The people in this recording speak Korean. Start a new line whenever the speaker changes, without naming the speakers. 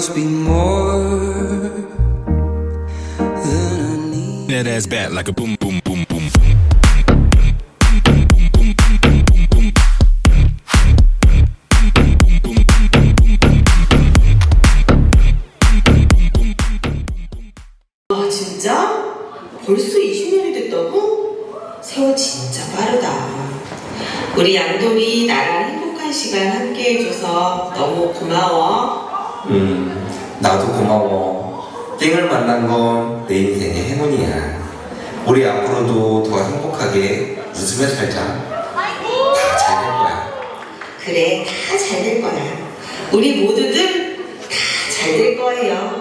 must be more than I need.
That ass back like a boom, boom, boom, boom.
아 진짜? 벌써 20년이 됐다고? 세월 진짜 빠르다. 우리 양돌이 나랑 행복한 시간 함께 해줘서 너무 고마워.
음, 나도 고마워. 땡을 만난 건 내 인생의 행운이야. 우리 앞으로도 더 행복하게 웃으며 살자. 다 잘 될 거야.
그래 다 잘 될 거야. 우리 모두들 다 잘 될 거예요.